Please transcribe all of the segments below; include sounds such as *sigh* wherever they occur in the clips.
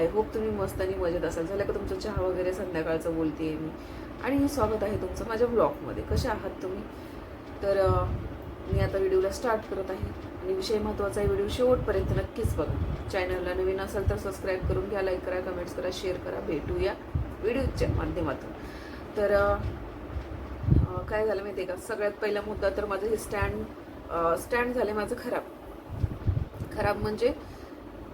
I hope तुम्ही मस्त आणि मजेत असाल. झालं का तुमचं चहा वगैरे संध्याकाळचं बोलते आहे मी. आणि स्वागत आहे तुमचं माझ्या ब्लॉगमध्ये. कसे आहात तुम्ही? तर मी आता व्हिडिओला स्टार्ट करत आहे. आणि विषय महत्त्वाचा आहे व्हिडिओ शेवटपर्यंत नक्कीच बघा. चॅनलला नवीन असाल तर सबस्क्राईब करून घ्या लाईक करा कमेंट्स करा शेअर करा. भेटूया व्हिडिओच्या माध्यमातून. तर काय झालं माहिती आहे का? सगळ्यात पहिला मुद्दा तर माझं हे स्टँड स्टँड झालं माझं खराब. खराब म्हणजे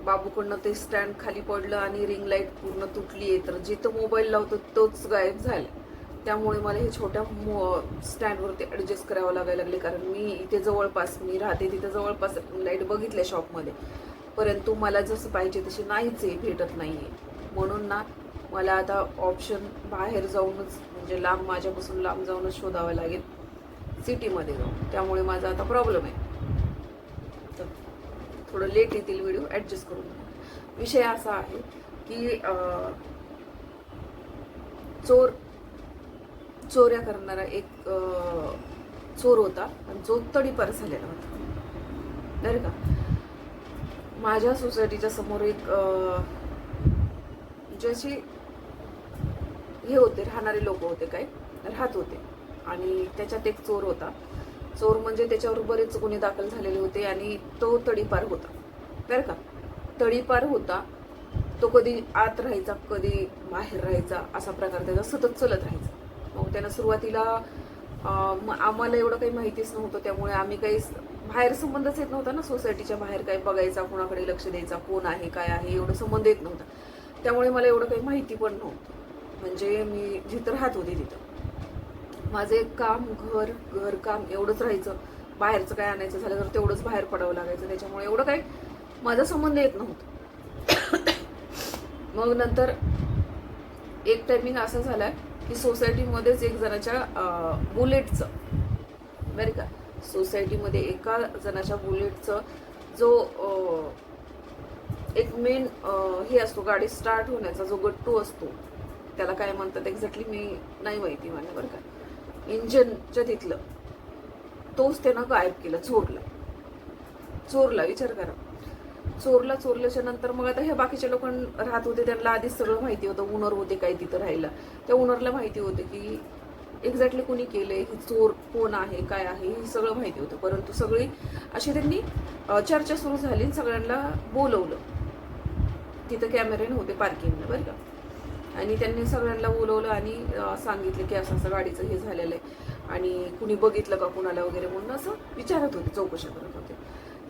बाबूकडनं ते स्टँड खाली पडलं आणि रिंग लाइट पूर्ण तुटली आहे तर जिथं मोबाईल लावतो तोच गायब झाला. त्यामुळे मला हे छोट्या मो स्टँडवरती ॲडजस्ट करावं लागायला लागले. कारण मी इथे जवळपास मी राहते तिथे जवळपास लाइट बघितल्या शॉपमध्ये परंतु मला जसं पाहिजे तशी नाहीच आहे भेटत नाही आहे म्हणून ना मला आता ऑप्शन बाहेर जाऊनच म्हणजे लांब माझ्यापासून लांब जाऊनच शोधावं लागेल. सिटीमध्ये जाऊन. त्यामुळे माझा आता प्रॉब्लेम आहे. थोडं लेट येतील व्हिडिओ ॲडजस्ट करून विषय असा आहे की चोर चोऱ्या करणारा एक चोर होता आणि जो तडीपार झालेला होता. बरं का? माझ्या सोसायटीच्या समोर एक अं, ज्याची हे होते राहणारे लोक होते काय राहत होते. आणि त्याच्यात एक चोर होता. चोर म्हणजे त्याच्यावर बरेच गुन्हे दाखल झालेले होते आणि तो तडीपार होता. बरं का? तडीपार होता. तो कधी आत राहायचा कधी बाहेर राहायचा असा प्रकार त्याचा सतत चलत राहायचा. मग त्यानं सुरुवातीला म- आम्हाला एवढं काही माहितीच नव्हतं. त्यामुळे आम्ही काही बाहेर संबंधच येत नव्हता ना सोसायटीच्या बाहेर काही बघायचा कोणाकडे लक्ष द्यायचा कोण आहे काय आहे एवढं संबंध येत नव्हता. त्यामुळे मला एवढं काही माहिती पण नव्हतं. म्हणजे मी जिथं राहत होते तिथं. माझं काम घर घरकाम एवढंच राहायचं. बाहेरचं काय आणायचं झालं तर तेवढंच बाहेर पडावं लागायचं. त्याच्यामुळे एवढं काही माझा संबंध येत नव्हतं. *coughs* मग नंतर एक टायमिंग असं झाला की सोसायटीमध्येच एक जणाच्या बुलेटचं बरं का? सोसायटीमध्ये एका जणाच्या बुलेटचं जो एक मेन हे असतो गाडी स्टार्ट होण्याचा जो गट्टू असतो त्याला काय म्हणतात एक्झॅक्टली मी नाही माहिती मला बरं का? इंजनच्या तिथलं. तोच त्यानं गायब केलं चोरला. चोरला विचार करा. चोरला चोरल्याच्या नंतर मग आता हे बाकीचे लोक राहत होते त्यांना आधीच सगळं माहिती होतं उनर होते काय तिथं राहायला. त्या उनरला माहिती होतं की एक्झॅक्टली कोणी केलंय ही चोर कोण आहे काय आहे हे सगळं माहिती होतं. परंतु सगळी अशी त्यांनी चर्चा सुरू झाली आणि सगळ्यांना बोलवलं. तिथं कॅमेरे नव्हते पार्किंगला बरं का. आणि त्यांनी सगळ्यांना बोलवलं आणि सांगितलं की असं असं गाडीचं हे झालेलं आहे. आणि कुणी बघितलं का कुणाला वगैरे म्हणून असं विचारत होते चौकशा करत होते.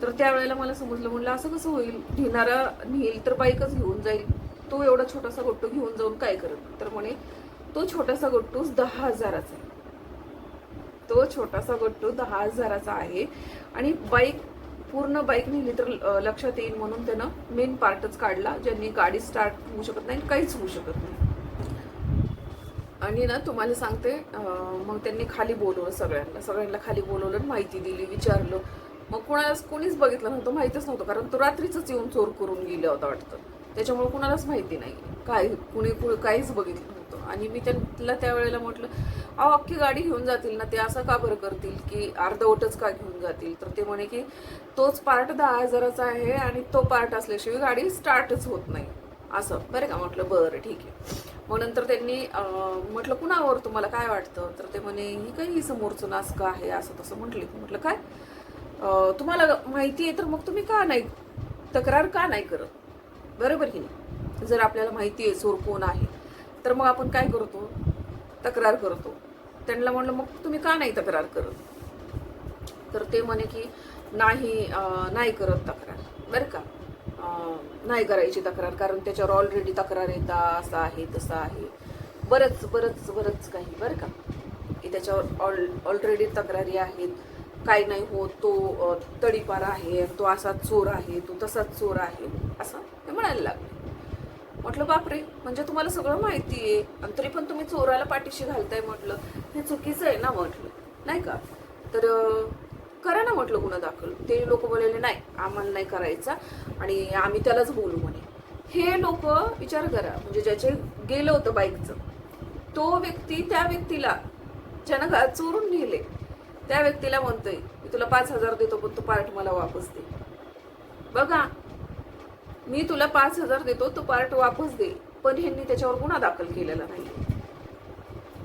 तर त्यावेळेला मला समजलं म्हणलं असं कसं होईल? घेणारा नेईल तर बाईकच घेऊन जाईल. तो एवढा छोटासा गट्टू घेऊन जाऊन काय करत? तर म्हणे तो छोटासा गट्टूच दहा हजाराचा आहे. तो छोटासा गट्टू दहा हजाराचा आहे. आणि बाईक पूर्ण बाईक नेली तर लक्षात येईल म्हणून त्यानं मेन पार्टच काढला ज्यांनी गाडी स्टार्ट होऊ शकत नाही काहीच होऊ शकत नाही. आणि ना तुम्हाला सांगते मग त्यांनी खाली बोलवलं सगळ्यांना. सगळ्यांना खाली बोलवलं माहिती दिली विचारलं. मग कोणालाच कोणीच बघितलं नव्हतं माहितीच नव्हतं कारण तो रात्रीच येऊन चोर करून गेला होता वाटतं. त्याच्यामुळे कुणालाच माहिती नाही काय कुणी काहीच बघितलं आणि मी त्यांना त्यावेळेला म्हटलं अहो अख्खी गाडी घेऊन जातील ना ते असं का बरं करतील की अर्धवटच का घेऊन जातील? तर ते म्हणे की तोच पार्ट दहा हजाराचा आहे आणि तो पार्ट असल्याशिवाय गाडी स्टार्टच होत नाही. असं. बरं का? म्हटलं बरं ठीक आहे. मग नंतर त्यांनी म्हटलं कुणावर तुम्हाला काय वाटतं? तर ते म्हणे ही काही समोरचं नासकं आहे असं तसं म्हटले. म्हटलं काय? तुम्हाला माहिती आहे तर मग तुम्ही का नाही तक्रार का नाही करत? बरोबर की नाही? जर आपल्याला माहिती आहे चोर कोण आहे? तर मग आपण काय करतो? तक्रार करतो. त्यांना म्हणलं मग तुम्ही का नाही तक्रार करत? तर ते म्हणे की नाही नाही करत तक्रार. बरं का? नाही करायची तक्रार कारण त्याच्यावर ऑलरेडी तक्रार येता असं आहे तसं आहे. बरंच बरंच बरंच काही बरं का? की त्याच्यावर ऑल ऑलरेडी तक्रारी आहेत. काही नाही होत तो तडीपार आहे तो असा चोर आहे तो तसाच चोर आहे असं ते म्हणायला लागले. म्हटलं बापरे म्हणजे तुम्हाला सगळं माहिती आहे. आणि तरी पण तुम्ही चोराला पाठीशी घालताय म्हटलं. हे चुकीचं आहे ना म्हटलं. नाही का? तर करा ना म्हटलं गुन्हा दाखल. ते लोक बोलले नाही आम्हाला नाही करायचा. आणि आम्ही त्यालाच बोलू म्हणे. हे लोक विचार करा. म्हणजे ज्याचे गेलं होतं बाईकचं तो व्यक्ती त्या व्यक्तीला ज्यानं घा चोरून नेले त्या व्यक्तीला म्हणतोय मी तुला पाच हजार देतो पण तो पार्ट मला वापस दे. बघा मी तुला पाच हजार देतो तो पार्ट वापस दे. पण ह्यांनी त्याच्यावर गुन्हा दाखल केलेला नाही.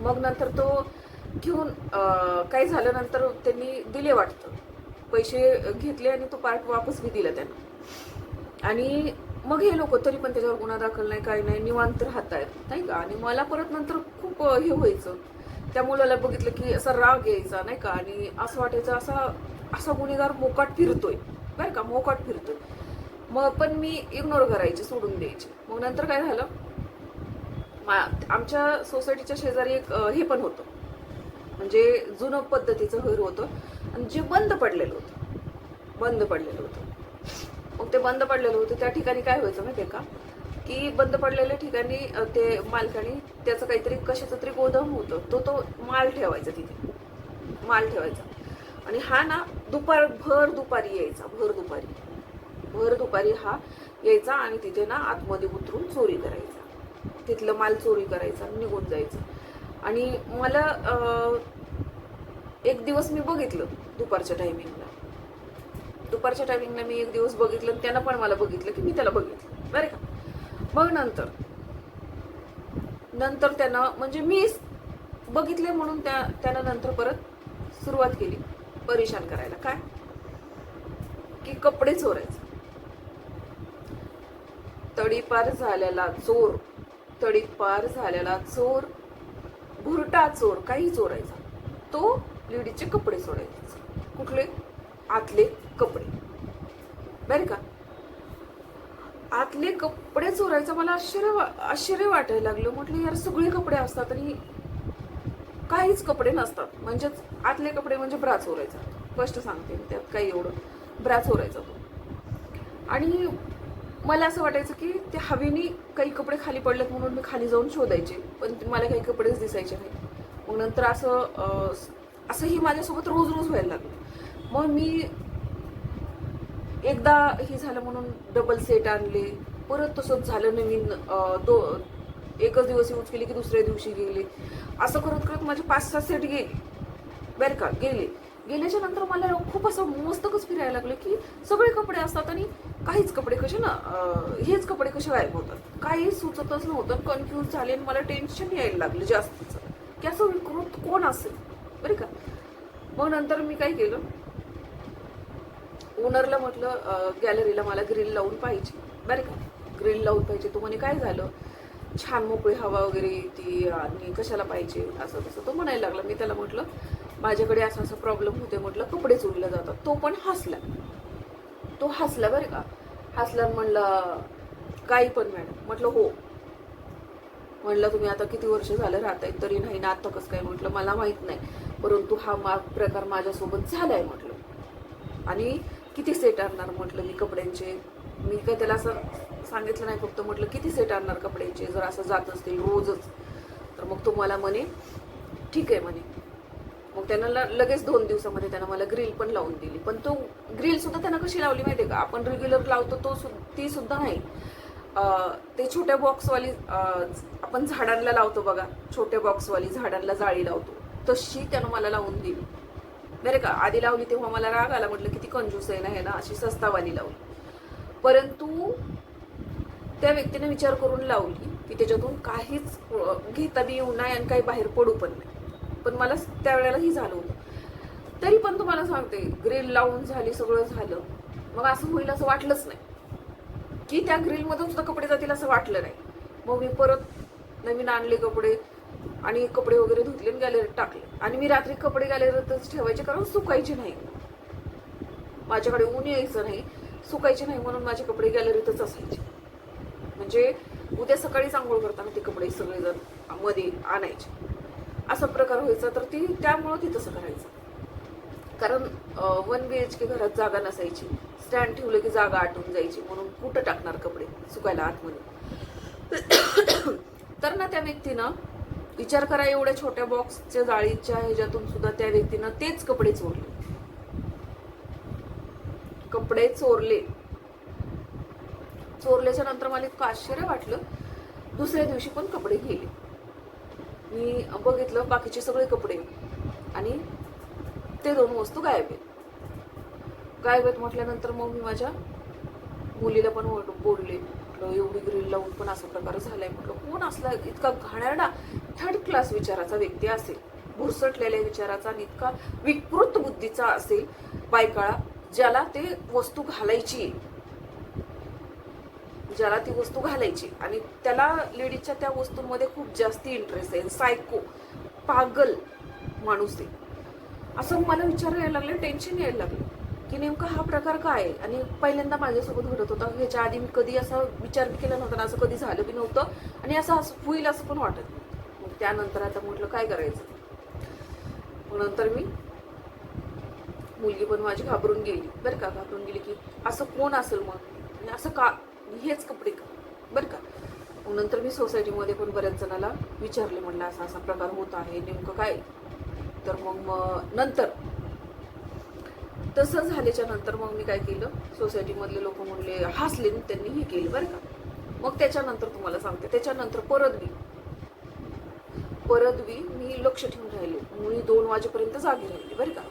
मग नंतर तो घेऊन काही काय झालं नंतर त्यांनी दिले वाटतं. पैसे घेतले आणि तो पार्ट वापस बी दिला त्यांना. आणि मग हे लोक तरी पण त्याच्यावर गुन्हा दाखल नाही काही नाही निवांत राहत आहेत नाही का? आणि मला परत नंतर खूप हे व्हायचं. त्या मुलाला बघितलं की असा राग यायचा नाही का? आणि असं वाटायचं असा असा गुन्हेगार मोकाट फिरतोय. बरं का? मोकाट फिरतोय. मग पण मी इग्नोर करायची सोडून द्यायची. मग नंतर काय झालं? मा- आमच्या सोसायटीच्या शेजारी एक हे पण होतं. म्हणजे जुनं पद्धतीचं घर होतं आणि जे बंद पडलेलं होतं. बंद पडलेलं होतं. मग ते बंद पडलेलं होतं. त्या ठिकाणी काय व्हायचं माहिती का? की बंद पडलेल्या ठिकाणी ते मालकाने त्याचं काहीतरी कशाचं तरी गोदाम होतं. तो तो माल ठेवायचा तिथे. माल ठेवायचा. आणि हा ना दुपार भर दुपारी यायचा. भर दुपारी. भर दुपारी हा यायचा आणि तिथे ना आतमध्ये उतरून चोरी करायचा. तिथलं माल चोरी करायचा निघून जायचं. आणि मला एक दिवस मी बघितलं दुपारच्या टायमिंगला दुपारच्या टायमिंगला मी एक दिवस बघितलं आणि त्यानं पण मला बघितलं की मी त्याला बघितलं. बरं का? मग नंतर नंतर त्यानं म्हणजे मी बघितले म्हणून त्या त्यानं नंतर परत सुरुवात केली परेशान करायला. काय? की कपडे चोरायचे. तडीपार झालेला चोर तडीपार झालेला चोर भुरटा चोर काही चोरायचा. तो लेडीचे कपडे सोडायचे. कुठले? आतले कपडे. बरं का? आतले कपडे चोरायचं मला आश्चर्य वा- आश्चर्य वाटायला लागलं. म्हटलं यार सगळे कपडे असतात आणि काहीच कपडे नसतात. म्हणजेच आतले कपडे म्हणजे ब्रा चोरायचा. स्पष्ट सांगते मी, त्यात काही एवढं. ब्रा चोरायचा तो. आणि मला असं वाटायचं की ते हवेनी काही कपडे खाली पडलेत म्हणून मी खाली जाऊन शोधायचे पण मला काही कपडेच दिसायचे नाही. मग नंतर असं असंही माझ्यासोबत रोज रोज व्हायला लागलं. मग मी एकदा हे झालं म्हणून डबल सेट आणले. परत तसंच झालं नवीन दो एकच दिवस यूज केली की दुसऱ्या दिवशी गेले. असं करत करत माझे पाच सहा सेट गेले बरं का गेले. गेल्याच्यानंतर मला खूप असं मस्तकच फिरायला लागलं की सगळे कपडे असतात आणि काहीच कपडे कसे ना हेच कपडे कसे गायब होतात. काही सुचतच नव्हतं कन्फ्यूज झाले आणि मला टेन्शन यायला लागलं जास्तीचं. की असं विकृत कोण असेल? बरं का? मग नंतर मी काय केलं? ओनरला म्हटलं गॅलरीला मला ग्रिल लावून पाहिजे. बरं का? ग्रिल लावून पाहिजे. तो म्हणे काय झालं? छान मोकळी हवा वगैरे ती आणि कशाला पाहिजे? असं तसं तो म्हणायला लागला. मी त्याला म्हटलं माझ्याकडे असं असं प्रॉब्लेम होते म्हटलं कपडे चोरीला जातात. तो पण हसला. तो हसला बरं का. हसला आणि म्हणला काही पण मॅडम. म्हटलं हो. म्हणलं तुम्ही आता किती वर्ष झालं राहताय तरी नाही ना आता कसं काय? म्हटलं मला माहीत नाही. परंतु हा मा प्रकार माझ्यासोबत झाला आहे म्हटलं. आणि किती सेट आणणार? म्हटलं मी कपड्यांचे. मी काय त्याला असं सांगितलं नाही फक्त म्हटलं किती सेट आणणार कपड्यांचे? जर असं जात असतील रोजच. तर मग तो मला म्हणे ठीक आहे म्हणे. मग त्यांना लगेच दोन दिवसामध्ये त्यानं मला ग्रिल पण लावून दिली. पण तो ग्रिल सुद्धा त्यानं कशी लावली माहिती का? आपण रेग्युलर लावतो तो सु- ती सुद्धा नाही. ते छोट्या बॉक्सवाली आपण झाडांना लावतो बघा. छोट्या बॉक्सवाली झाडांना जाळी लावतो. तशी त्यानं मला लावून दिली. बरं का? आधी लावली तेव्हा मला राग आला. म्हटलं किती कंजूस आहे ना हे ना अशी सस्तावाली लावली. परंतु त्या व्यक्तीने विचार करून लावली की त्याच्यातून काहीच घेता बी येऊ नाही आणि काही बाहेर पडू पण नाही पण मला त्यावेळेलाही झालं होतं. तरी पण तुम्हाला सांगते ग्रिल लावून झाली सगळं झालं. मग असं होईल असं वाटलंच नाही. की त्या ग्रिलमधून सुद्धा कपडे जातील असं वाटलं नाही. मग मी परत नवीन आणले कपडे आणि कपडे वगैरे धुतले आणि गॅलरीत टाकले. आणि मी रात्री कपडे गॅलरीतच ठेवायचे कारण सुकायचे नाही. माझ्याकडे ऊन यायचं नाही सुकायचे नाही म्हणून माझे कपडे गॅलरीतच असायचे. म्हणजे उद्या सकाळी आंघोळ करताना ते कपडे सगळेजणमध्ये आणायचे. असा प्रकार व्हायचा तर ती त्यामुळं ती तसं करायचं. कारण वन बी एच के घरात जागा नसायची. स्टँड ठेवलं की जागा आटून जायची. म्हणून कुठं टाकणार कपडे? सुकायला आतमध्ये *coughs* तर ना त्या व्यक्तीनं विचार करा एवढ्या छोट्या बॉक्सच्या जाळीच्या ह्याच्यातून सुद्धा त्या व्यक्तीनं तेच कपडे चोरले. कपडे चोरले. चोरल्याच्या नंतर मला इतकं आश्चर्य वाटलं. दुसऱ्या दिवशी पण कपडे गेले. मी बघितलं बाकीचे सगळे कपडे. आणि ते दोन वस्तू गायब आहेत. गायब आहेत म्हटल्यानंतर मग मी माझ्या मुलीला पण बोलले म्हटलं एवढी ग्रिल लावून पण असा प्रकार झालाय. म्हटलं कोण असला इतका घाणेरडा थर्ड क्लास विचाराचा व्यक्ती असेल. भुरसटलेल्या विचाराचा आणि इतका विकृत बुद्धीचा असेल बायकाळा ज्याला ते वस्तू घालायची. आहे. ज्याला ती वस्तू घालायची. आणि त्याला लेडीजच्या त्या वस्तूंमध्ये खूप जास्त इंटरेस्ट आहे. सायको पागल माणूस आहे. असं मला विचार यायला लागले टेन्शन यायला लागलं की नेमका हा प्रकार काय आहे? आणि पहिल्यांदा माझ्यासोबत घडत होता. ह्याच्या आधी मी कधी असा विचार केला नव्हता आणि असं कधी झालं बी नव्हतं. आणि असं असं होईल असं पण वाटत मग त्यानंतर आता म्हटलं काय करायचं? मग नंतर मी मुलगी पण माझी घाबरून गेली. बरं का घाबरून गेली की असं कोण असेल मग? आणि असं का हेच कपडे का? बरं का? नंतर मी सोसायटीमध्ये पण बऱ्याच जणाला विचारले म्हणलं असा असा प्रकार होत आहे नेमकं काय? तर मग मग नंतर. तसं झाल्याच्यानंतर मग मी काय केलं? सोसायटीमधले लोक म्हणले हसले त्यांनी हे केलं बरं का? मग त्याच्यानंतर तुम्हाला सांगते. त्याच्यानंतर परदवी परदवी मी लक्ष ठेवून राहिले. मी दोन वाजेपर्यंत जागी राहिली बरं का?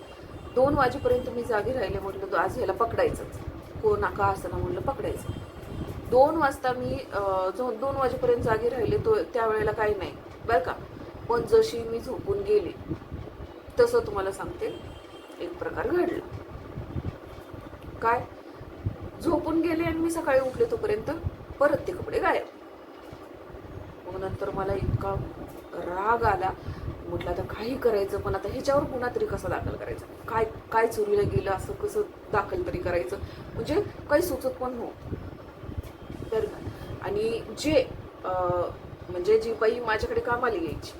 दोन वाजेपर्यंत मी जागी राहिले म्हटलं आज ह्याला पकडायचंच. कोण का असताना म्हणलं पकडायचं. दोन वाजता मी अं, जो दोन वाजेपर्यंत जागी राहिले तो त्यावेळेला काही नाही. बरं का? पण जशी मी झोपून गेले तसं तुम्हाला सांगते एक प्रकार घडला. काय? झोपून गेले आणि मी सकाळी उठले तोपर्यंत परत ते कपडे गायब. मग नंतर मला इतका राग आला. म्हटलं आता काही करायचं पण आता ह्याच्यावर गुन्हा तरी कसा दाखल करायचा? काय काय चोरीला गेलं असं कसं दाखल तरी करायचं? म्हणजे काही सुचत पण हो तर आणि जे म्हणजे जी बाई माझ्याकडे कामाला यायची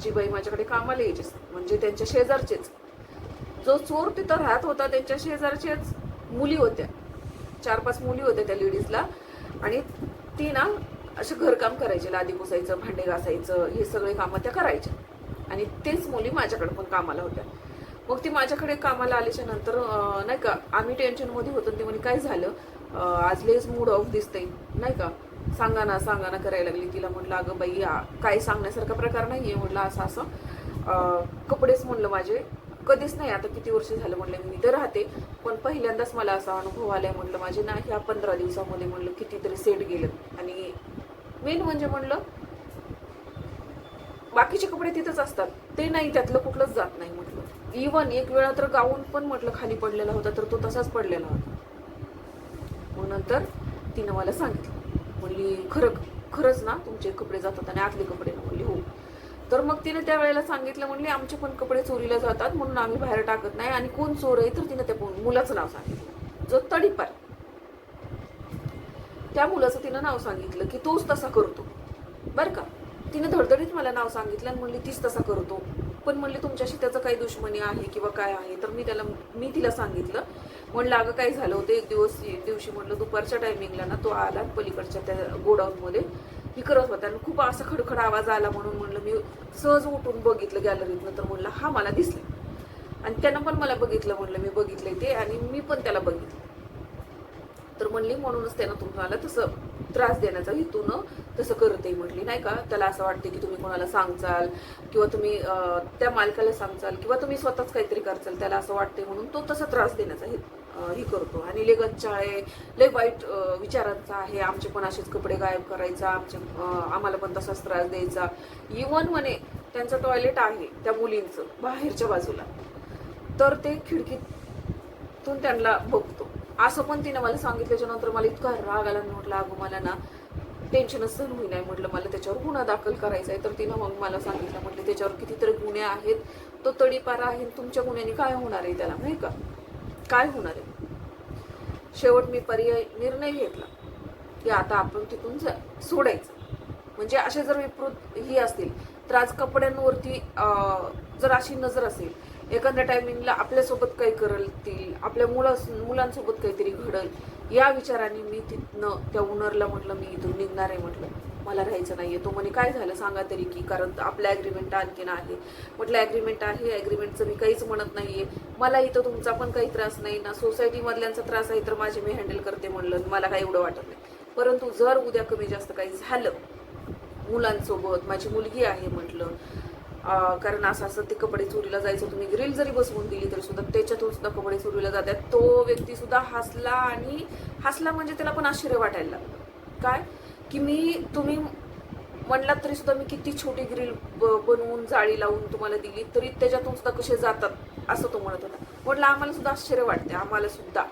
जी बाई माझ्याकडे कामाला यायची म्हणजे त्यांच्या शेजारचेच. जो चोर तिथं राहत होता त्यांच्या शेजारच्याच मुली होत्या. चार पाच मुली होत्या त्या लेडीजला. आणि ती ना असं घरकाम करायचे लादी पुसायचं भांडे घासायचं हे सगळे कामं त्या करायच्या. आणि तेच मुली माझ्याकडे पण कामाला होत्या. मग ती माझ्याकडे कामाला आल्याच्यानंतर नाही का आम्ही टेन्शनमध्ये होतो आणि ते म्हणे काय झालं? आज लेस मूड ऑफ दिसतंय नाही का? सांगा ना सांगा ना करायला लागली. तिला म्हटलं अगं बाई काय सांगण्यासारखा प्रकार नाही आहे म्हटलं असं. असं कपडेच म्हणलं माझे. कधीच नाही आता किती वर्ष झालं म्हटलं मी तर राहते. पण पहिल्यांदाच मला असा अनुभव आलाय म्हटलं माझे ना ह्या पंधरा दिवसामध्ये म्हणलं कितीतरी सेट गेलं आणि मेन म्हणजे म्हणलं बाकीचे कपडे तिथंच असतात. ते नाही त्यातलं कुठलंच जात नाही म्हटलं. इवन एक वेळा तर गाऊन पण म्हटलं खाली पडलेला होता तर तो तसाच पडलेला होता. नंतर तिनं मला सांगितलं. म्हणली खरं खरंच ना तुमचे कपडे जातात आणि आतले कपडे ना. म्हणली हो. तर मग तिने त्या वेळेला सांगितलं म्हणले आमचे पण कपडे चोरीला जातात म्हणून आम्ही बाहेर टाकत नाही आणि कोण चोर आहे तर तिने त्या मुलाचं नाव सांगितलं. जो तडीपार. त्या मुलाचं तिनं नाव सांगितलं की तोच तसा करतो. बरं का? तिने धडधडीत मला नाव सांगितलं आणि म्हणली तीच तसा करतो. पण म्हणली तुमच्याशी त्याचं काही दुश्मनी आहे किंवा काय आहे? तर मी त्याला मी तिला सांगितलं म्हणलं अगं काय झालं होतं एक दिवस एक दिवशी म्हणलं दुपारच्या टायमिंगला ना तो आला पलीकडच्या त्या गोडाऊनमध्ये. मी करत होता आणि खूप असा खडखड आवाज आला म्हणून म्हणलं मी सहज उठून बघितलं गॅलरीतनं तर म्हणलं हा मला दिसलं. आणि त्यानं पण मला बघितलं म्हणलं मी बघितलंय ते आणि मी पण त्याला बघितलं. तर म्हणली म्हणूनच त्यानं तुम्हाला तसं त्रास देण्याचा हेतून तसं करते म्हटली नाही का? त्याला असं वाटते की तुम्ही कोणाला सांगचाल किंवा तुम्ही त्या मालकाला सांगचाल किंवा तुम्ही स्वतःच काहीतरी करचाल त्याला असं वाटते म्हणून तो तसा त्रास देण्याचा हे हे करतो. आणि लय गच्चा आहे लय वाईट विचारांचा आहे. आमचे पण असेच कपडे गायब करायचा. आमचे आम्हाला पण तसाच त्रास द्यायचा. इवन म्हणे त्यांचं टॉयलेट आहे त्या मुलींचं बाहेरच्या बाजूला. तर ते खिडकीतून त्यांना बघतो. असं पण तिने मला सांगितल्याच्या नंतर मला इतका राग आला. म्हटलं अगं मला ना टेन्शनच सहन होई नाही म्हटलं मला त्याच्यावर गुन्हा दाखल करायचा आहे. तर तिनं मग मला सांगितलं म्हटलं त्याच्यावर कितीतरी गुन्हे आहेत. तो तडीपारा आहे तुमच्या गुन्ह्याने काय होणार आहे त्याला नाही का? काय होणार आहे? शेवट मी पर्याय निर्णय घेतला की आता आपण तिथून सोडायचं. म्हणजे असे जर विकृत ही असतील तर आज कपड्यांवरती जर अशी नजर असेल एखाद्या टायमिंगला आपल्यासोबत काही करतील आपल्या मुला मुलांसोबत काहीतरी घडल या विचाराने मी तिथनं त्या ओनरला म्हटलं मी इथून निघणार आहे म्हटलं मला राहायचं नाही आहे तो म्हणे काय झालं? सांगा तरी की कारण आपलं ॲग्रीमेंट आणखीन आहे. म्हटलं ॲग्रीमेंट आहे. ॲग्रीमेंटचं मी काहीच म्हणत नाही आहे मला इथं तुमचा पण काही त्रास नाही ना. सोसायटीमधल्यांचा त्रास आहे तर माझे मी हँडल करते म्हणलं. मला काही एवढं वाटत नाही. परंतु जर उद्या कमी जास्त काही झालं मुलांसोबत माझी मुलगी आहे म्हटलं कारण असं असं ते कपडे चोरीला जायचं तुम्ही ग्रिल जरी बसवून दिली तरी सुद्धा त्याच्यातून सुद्धा कपडे चोरीला जातात. तो व्यक्ती सुद्धा हसला आणि हसला म्हणजे त्याला पण आश्चर्य वाटायला लागलं. काय? की मी तुम्ही म्हणलात तरी सुद्धा मी किती छोटी ग्रिल बनवून जाळी लावून तुम्हाला दिली तरी त्याच्यातून सुद्धा कसे जातात असं तो म्हणत होता. म्हटलं आम्हाला सुद्धा आश्चर्य वाटते आम्हाला सुद्धा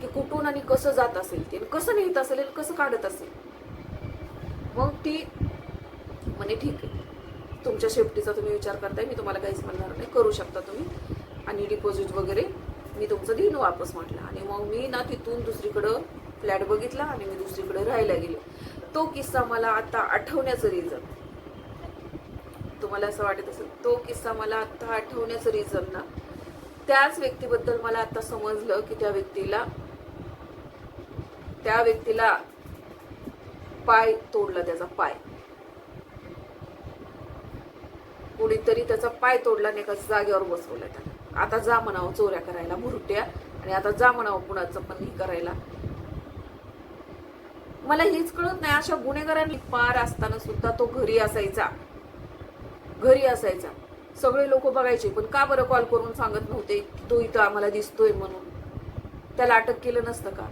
की कुठून आणि कसं जात असेल ते कसं नेत असेल कसं काढत असेल. मग ती म्हणे ठीक आहे तुमच्या सेफ्टीचा तुम्ही विचार करताय मी तुम्हाला काहीच म्हणणार नाही करू शकता तुम्ही. आणि डिपॉझिट वगैरे मी तुमचं देईन वापस म्हटलं. आणि मग मी ना तिथून दुसरीकडं फ्लॅट बघितला आणि मी दुसरीकडे राहायला गेले. तो किस्सा मला आता आठवण्याचं रिझन तुम्हाला असं वाटत असेल तो किस्सा मला आता आठवण्याचं रिझन ना? त्याच व्यक्तीबद्दल मला आता समजलं की त्या व्यक्तीला त्या व्यक्तीला पाय तोडला त्याचा पाय. कुणीतरी त्याचा पाय तोडला आणि एका जागेवर बसवला त्याला. आता जा म्हणावं चोऱ्या करायला मुरट्या. आणि आता जा म्हणावं कुणाचं पण हे करायला. मला हेच कळत नाही अशा गुन्हेगारांनी पार असताना सुद्धा तो घरी असायचा. घरी असायचा. सगळे लोक बघायचे पण का बरं कॉल करून सांगत नव्हते की तो इथं आम्हाला दिसतोय म्हणून? त्याला अटक केलं नसतं का?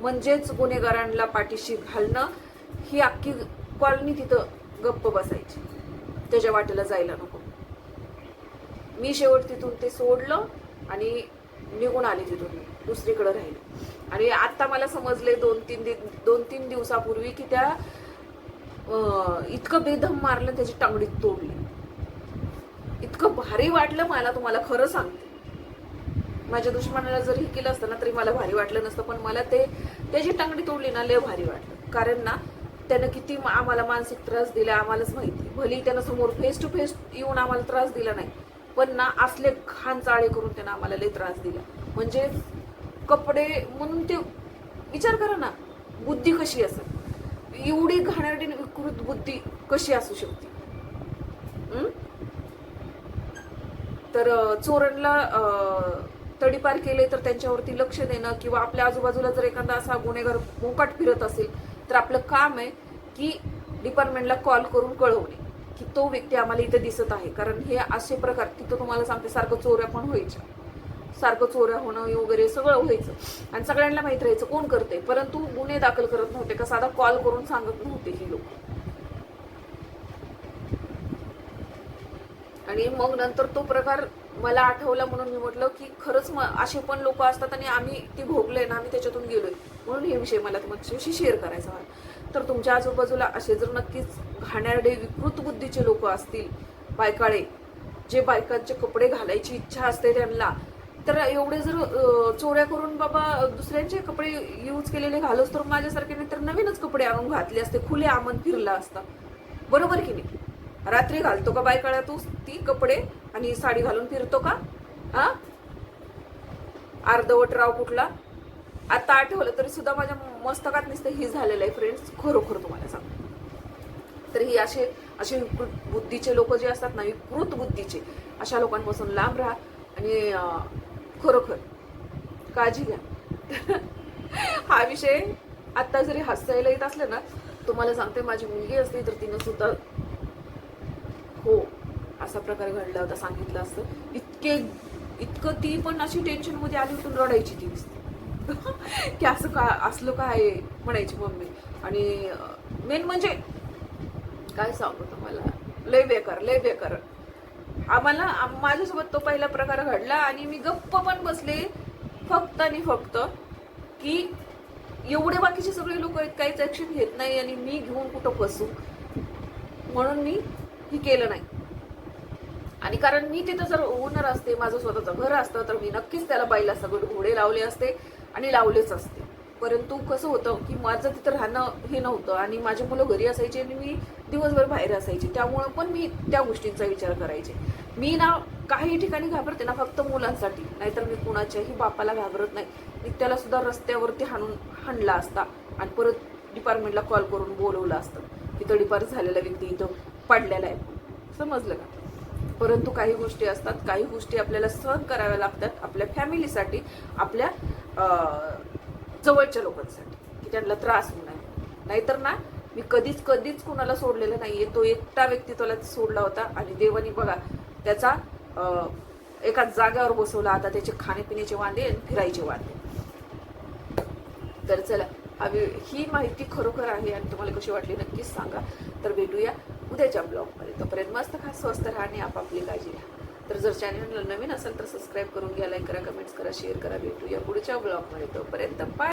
म्हणजेच गुन्हेगारांना पाठीशी घालणं ही अख्खी कॉलनी तिथं गप्प बसायची. त्याच्या वाटेला जायला नको. मी शेवट तिथून ते सोडलं आणि निघून आले तिथून. दुसरीकडे राहिले. आणि आता मला समजले दोन तीन दि दोन तीन दिवसापूर्वी की त्या इतकं बेदम मारलं त्याची टांगडी तोडली. इतकं भारी वाटलं मला तुम्हाला खरं सांगते. माझ्या दुश्मनाला जर हे केलं असतं ना तरी मला भारी वाटलं नसतं पण मला ते त्याची टांगडी तोडली ना लय भारी वाटलं. कारण ना त्यानं किती आम्हाला मानसिक त्रास दिला आम्हालाच माहिती. भली त्यानं समोर फेस टू फेस येऊन आम्हाला त्रास दिला नाही पण ना असले खान चाळे करून त्यानं आम्हाला लय त्रास दिला. म्हणजे कपडे म्हणून ते विचार करा ना बुद्धी कशी असेल? एवढी घाणेरडी विकृत बुद्धी कशी असू शकते? तर चोरणला तडीपार केले तर त्यांच्यावरती लक्ष देणं किंवा आपल्या आजूबाजूला जर एखादा असा गुन्हेगार मोकाट फिरत असेल तर आपलं काम आहे की डिपार्टमेंटला कॉल करून कळवणे की तो व्यक्ती आम्हाला इथे दिसत आहे. कारण हे असे प्रकार तिथं तुम्हाला सांगते सारखं चोऱ्या पण व्हायच्या. सारखं चोऱ्या होणं वगैरे सगळं व्हायचं. आणि सगळ्यांना माहीत राहायचं कोण करते. परंतु गुन्हे दाखल करत नव्हते का साधा कॉल करून सांगत नव्हते ही लोक. आणि मग नंतर तो प्रकार मला आठवला म्हणून मी म्हटलं की खरंच असे पण लोक असतात आणि आम्ही ती भोगले ना आम्ही त्याच्यातून गेलोय. म्हणून हे विषय मला तुमच्याशी शेअर करायचा होता. तर तुमच्या आजूबाजूला असे जर नक्कीच घाणेरडे विकृत बुद्धीचे लोक असतील बायकाळे जे बायकांचे कपडे घालायची इच्छा असते त्यांना तर एवढे जर चोऱ्या करून बाबा दुसऱ्यांचे कपडे यूज केलेले घालोच तर माझ्यासारखे तर नवीनच कपडे आणून घातले असते खुले आमन फिरला असता. बरोबर की नाही? रात्री घालतो का बायकाळा तू? ती कपडे आणि साडी घालून फिरतो का? हा? अर्धवट राव कुठला? आता आठवलं तरी सुद्धा माझ्या मस्तकात नुसतं ही झालेलं आहे फ्रेंड्स खरोखर तुम्हाला सांग. तर ही असे असे विकृत बुद्धीचे लोक जे असतात ना विकृत बुद्धीचे अशा लोकांपासून लांब राहा आणि खरोखर. काळजी घ्या. हा विषय आत्ता जरी हसायला येत असले ना तुम्हाला सांगते माझी मुलगी असती तर तिनं सुद्धा हो असा प्रकार घडला होता सांगितलं असतं. इतके इतकं ती पण अशी टेन्शनमध्ये आली होती रडायची ती. नुसती. की असं का असलं काय म्हणायची मम्मी. आणि मेन म्हणजे काय सांगू तुम्हाला? लय बेकार लय बेकार. आम्हाला आम- माझ्यासोबत तो पहिला प्रकार घडला आणि मी गप्प पण बसले फक्त आणि फक्त की एवढे बाकीचे सगळे लोक आहेत काहीच ॲक्शन घेत नाही आणि मी घेऊन कुठं बसू म्हणून मी हे केलं नाही. आणि कारण मी तिथं जर ओनर असते माझं स्वतःचं घर असतं तर मी नक्कीच त्याला बाईला सगळं घोडे लावले असते आणि लावलेच असते. परंतु कसं होतं की माझं तिथं राहणं हे नव्हतं आणि माझी मुलं घरी असायची आणि मी दिवसभर बाहेर असायची. त्यामुळं पण मी त्या गोष्टींचा विचार करायचे. मी ना काही ठिकाणी घाबरते ना फक्त मुलांसाठी. नाहीतर मी कुणाच्याही बापाला घाबरत नाही. मी त्याला सुद्धा रस्त्यावरती हाणून हाणला असता आणि परत डिपार्टमेंटला कॉल करून बोलवलं असतं. की डिपार झालेला व्यक्ती इथं पडलेला आहे. समजलं का? परंतु काही गोष्टी असतात काही गोष्टी आपल्याला सहन कराव्या लागतात. आपल्या फॅमिलीसाठी आपल्या जवळच्या लोकांसाठी की त्यांना त्रास होऊ नये. नाहीतर ना मी कधीच कधीच कुणाला सोडलेलं नाहीये. तो एकटा व्यक्ती त्याला सोडला होता आणि देवानी बघा त्याचा एका जागेवर बसवला. आता त्याचे खाण्यापिण्याचे वांदे आणि फिरायचे वांदे. तर चला हवी ही माहिती खरोखर आहे आणि तुम्हाला कशी वाटली नक्कीच सांगा. तर भेटूया उद्याच्या ब्लॉगमध्ये. तोपर्यंत मस्त खास स्वस्त राहा आणि आपापली काळजी घ्या. तर जर चॅनलला नवीन असेल तर सबस्क्राईब करून घ्या लाईक करा कमेंट्स करा शेअर करा. भेटूया पुढच्या ब्लॉगमध्ये. तोपर्यंत बाय